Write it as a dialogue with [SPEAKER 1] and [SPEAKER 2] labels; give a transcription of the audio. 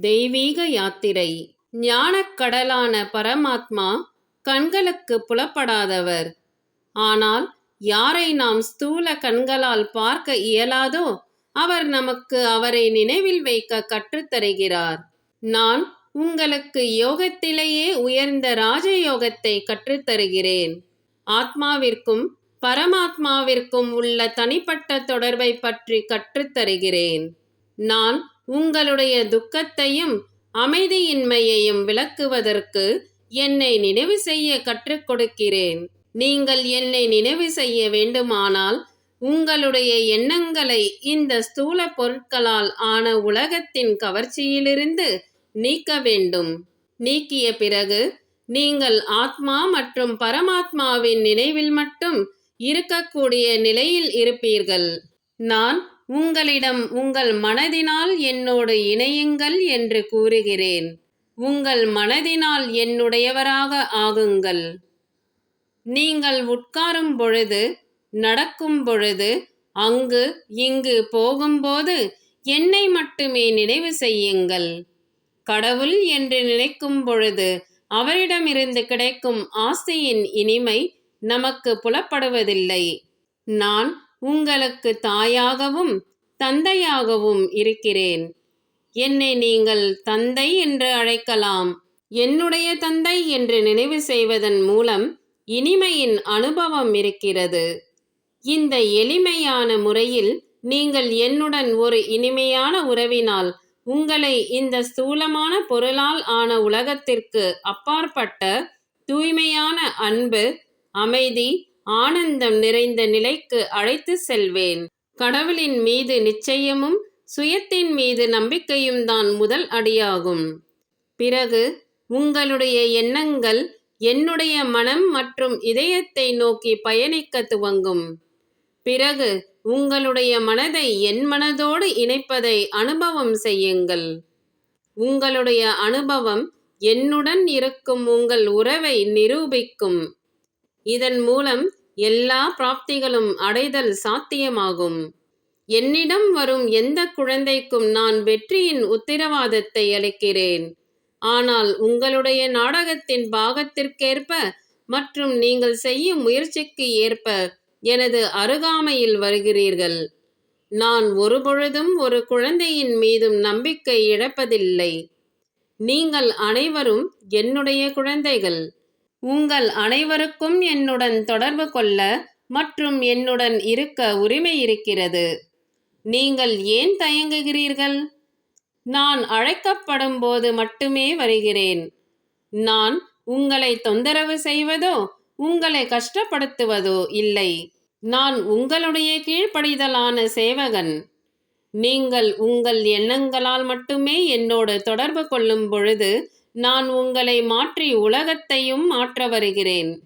[SPEAKER 1] தெய்வீக யாத்திரை. ஞானக்கடலான பரமாத்மா கண்களுக்கு புலப்படாதவர். ஆனால் யாரை நாம் ஸ்தூல கண்களால் பார்க்க இயலாதோ அவர் நமக்கு அவரை நினைவில் வைக்க கற்றுத்தருகிறார். நான் உங்களுக்கு யோகத்திலேயே உயர்ந்த ராஜயோகத்தை கற்றுத்தருகிறேன். ஆத்மாவிற்கும் பரமாத்மாவிற்கும் உள்ள தனிப்பட்ட தொடர்பை பற்றி கற்றுத்தருகிறேன். நான் உங்களுடைய துக்கத்தையும் அமைதியின்மையையும் விளக்குவதற்கு என்னை நினைவு செய்ய கற்றுக் கொடுக்கிறேன். நீங்கள் என்னை நினைவு செய்ய வேண்டுமானால் உங்களுடைய எண்ணங்களை இந்த ஸ்தூல பொருட்களால் ஆன உலகத்தின் கவர்ச்சியிலிருந்து நீக்க வேண்டும். நீக்கிய பிறகு நீங்கள் ஆத்மா மற்றும் பரமாத்மாவின் நினைவில் மட்டும் இருக்கக்கூடிய நிலையில் இருப்பீர்கள். நான் உங்களிடம் உங்கள் மனதினால் என்னோடு இணையுங்கள் என்று கூறுகிறேன். உங்கள் மனதினால் என்னுடையவராக ஆகுங்கள். நீங்கள் உட்காரும் பொழுது நடக்கும் பொழுது அங்கு இங்கு போகும்போது என்னை மட்டுமே நினைவு செய்யுங்கள். கடவுள் என்று நினைக்கும் பொழுது அவரிடமிருந்து கிடைக்கும் ஆசையின் இனிமை நமக்கு புலப்படுவதில்லை. நான் உங்களுக்கு தாயாகவும் தந்தையாகவும் இருக்கிறேன். என்னை நீங்கள் தந்தை என்று அழைக்கலாம். என்னுடைய தந்தை என்று நினைவு செய்வதன் மூலம் இனிமையின் அனுபவம் இருக்கிறது. இந்த எளிமையான முறையில் நீங்கள் என்னுடன் ஒரு இனிமையான உறவினால் உங்களை இந்த ஸ்தூலமான பொருளால் ஆன உலகத்திற்கு அப்பாற்பட்ட தூய்மையான அன்பு அமைதி ஆனந்தம் நிறைந்த நிலைக்கு அழைத்து செல்வேன். கடவுளின் மீது நிச்சயமும் சுயத்தின் மீது நம்பிக்கையும் தான் முதல் அடியாகும். பிறகு உங்களுடைய எண்ணங்கள் என்னுடைய மனம் மற்றும் இதயத்தை நோக்கி பயணிக்க துவங்கும். பிறகு உங்களுடைய மனதை என் மனதோடு இணைப்பதை அனுபவம் செய்யுங்கள். உங்களுடைய அனுபவம் என்னுடன் இருக்கும் உங்கள் உறவை நிரூபிக்கும். இதன் மூலம் எல்லா பிராப்திகளும் அடைதல் சாத்தியமாகும். என்னிடம் வரும் எந்த குழந்தைக்கும் நான் வெற்றியின் உத்திரவாதத்தை அளிக்கிறேன். ஆனால் உங்களுடைய நாடகத்தின் பாகத்திற்கேற்ப மற்றும் நீங்கள் செய்யும் முயற்சிக்கு ஏற்ப எனது அருகாமையில் வருகிறீர்கள். நான் ஒருபொழுதும் ஒரு குழந்தையின் மீதும் நம்பிக்கை இழப்பதில்லை. நீங்கள் அனைவரும் என்னுடைய குழந்தைகள். உங்கள் அனைவருக்கும் என்னுடன் தொடர்பு கொள்ள மற்றும் என்னுடன் இருக்க உரிமை இருக்கிறது. நீங்கள் ஏன் தயங்குகிறீர்கள்? நான் அழைக்கப்படும் போது மட்டுமே வருகிறேன். நான் உங்களை தொந்தரவு செய்வதோ உங்களை கஷ்டப்படுத்துவதோ இல்லை. நான் உங்களுடைய கீழ்ப்படிதலான சேவகன். நீங்கள் உங்கள் எண்ணங்களால் மட்டுமே என்னோடு தொடர்பு கொள்ளும் பொழுது நான் உங்களை மாற்றி உலகத்தையும் மாற்ற வருகிறேன்.